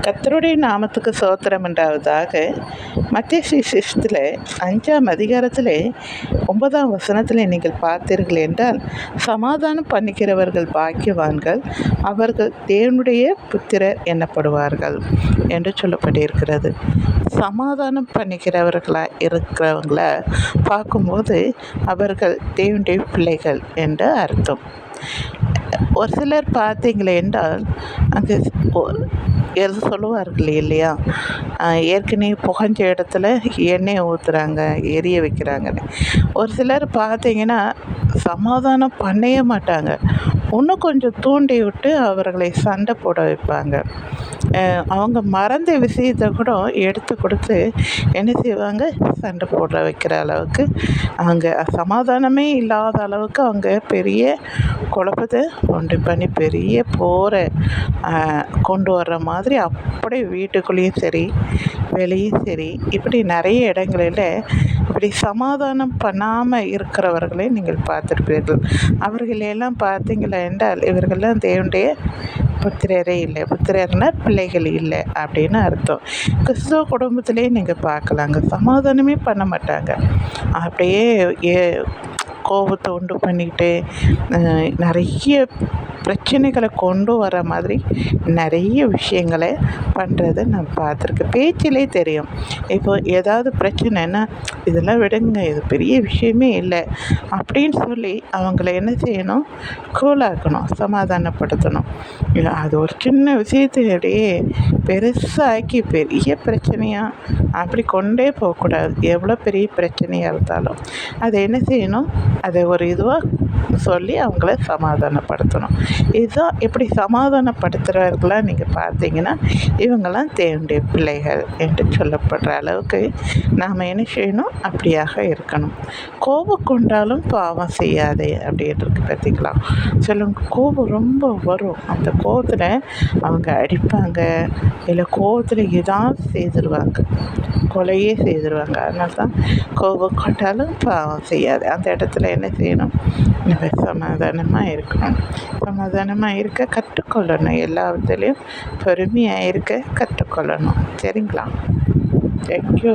கத்தருடைய நாமத்துக்கு சோத்திரம் உண்டாவதாக மத்திய சிஷ்டத்தில் அஞ்சாம் அதிகாரத்தில் ஒன்பதாம் வசனத்தில் நீங்கள் பார்த்தீர்கள் என்றால் சமாதானம் பண்ணிக்கிறவர்கள் பாக்கியவான்கள் அவர்கள் தேவனுடைய புத்திரர் எண்ணப்படுவார்கள் என்று சொல்லப்பட்டிருக்கிறது. சமாதானம் பண்ணிக்கிறவர்களாக இருக்கிறவங்கள பார்க்கும்போது அவர்கள் தேவனுடைய பிள்ளைகள் என்று அர்த்தம். ஒரு சிலர் பார்த்தீங்களே என்றால் அங்கே எது சொல்லுவார்கள் இல்லையா? ஏற்கனவே புகஞ்ச இடத்துல எண்ணெய் ஊற்றுறாங்க எரிய வைக்கிறாங்கன்னு. ஒரு சிலர் பார்த்தீங்கன்னா சமாதானம் பண்ணவே மாட்டாங்க. இன்னும் கொஞ்சம் தூண்டி விட்டு அவர்களை சண்டை போட வைப்பாங்க. அவங்க மறந்த விஷயத்தை கூட எடுத்து கொடுத்து என்ன செய்வாங்க? சண்டை போட வைக்கிற அளவுக்கு அவங்க சமாதானமே இல்லாத அளவுக்கு அவங்க பெரிய குழப்பத்தை உண்டு பண்ணி பெரிய போரை கொண்டு வர்ற மாதிரி அப்படியே வீட்டுக்குள்ளேயும் சரி வெளியும் சரி இப்படி நிறைய இடங்களில் இப்படி சமாதானம் பண்ணாமல் இருக்கிறவர்களை நீங்கள் பார்த்துருப்பீர்கள். அவர்களையெல்லாம் பார்த்தீங்களா என்றால் இவர்கள்லாம் தேவனுடைய புத்திரரே இல்லை. புத்திரர்னா பிள்ளைகள் இல்லை அப்படின்னு அர்த்தம். கிறிஸ்துவ குடும்பத்திலே நீங்கள் பார்க்கலாங்க. சமாதானமே பண்ண மாட்டாங்க. அப்படியே ஏ கோபத்தை உண்டு பண்ணிக்கிட்டு நிறைய பிரச்சனைகளை கொண்டு வர மாதிரி நிறைய விஷயங்களை பண்ணுறதை நான் பார்த்துருக்கேன். பேச்சிலே தெரியும். இப்போ ஏதாவது பிரச்சனைன்னா இதெல்லாம் விடுங்க இது பெரிய விஷயமே இல்லை அப்படின்னு சொல்லி அவங்கள என்ன செய்யணும்? கூலாக்கணும் சமாதானப்படுத்தணும். அது ஒரு சின்ன விஷயத்தை அப்படியே பெருசாக்கி பெரிய பிரச்சனையாக அப்படி கொண்டே போகக்கூடாது. எவ்வளோ பெரிய பிரச்சனையாக இருந்தாலும். அதை என்ன செய்யணும்? அதை ஒரு இதுவாக சொல்லி அவங்கள சமாதானப்படுத்தணும். இதுதான் இப்படி சமாதானப்படுத்துகிறவர்களாக நீங்கள் பார்த்தீங்கன்னா இவங்கெல்லாம் தேவனுடைய பிள்ளைகள் என்று சொல்லப்படுற அளவுக்கு நாம் என்ன செய்யணும்? அப்படியாக இருக்கணும். கோபம் கொண்டாலும் பாவம் செய்யாதே அப்படின்றது பார்த்தீங்களா? சொல்லுங்க கோபம் ரொம்ப வரும். அந்த கோபத்தில் அவங்க அடிப்பாங்க இல்லை கோபத்தில் ஏதாவது செய்திருவாங்க. கொலையே செய்திருவாங்க. அதனால தான் கோபம் கொண்டாலும் பாவம் செய்யாது. அந்த இடத்துல என்ன செய்யணும்? நம்ம சமாதானமாக இருக்கணும். சமாதானமாக இருக்க கற்றுக்கொள்ளணும். எல்லா விதத்துலேயும் பொறுமையாக இருக்க கற்றுக்கொள்ளணும். சரிங்களா? தேங்க்யூ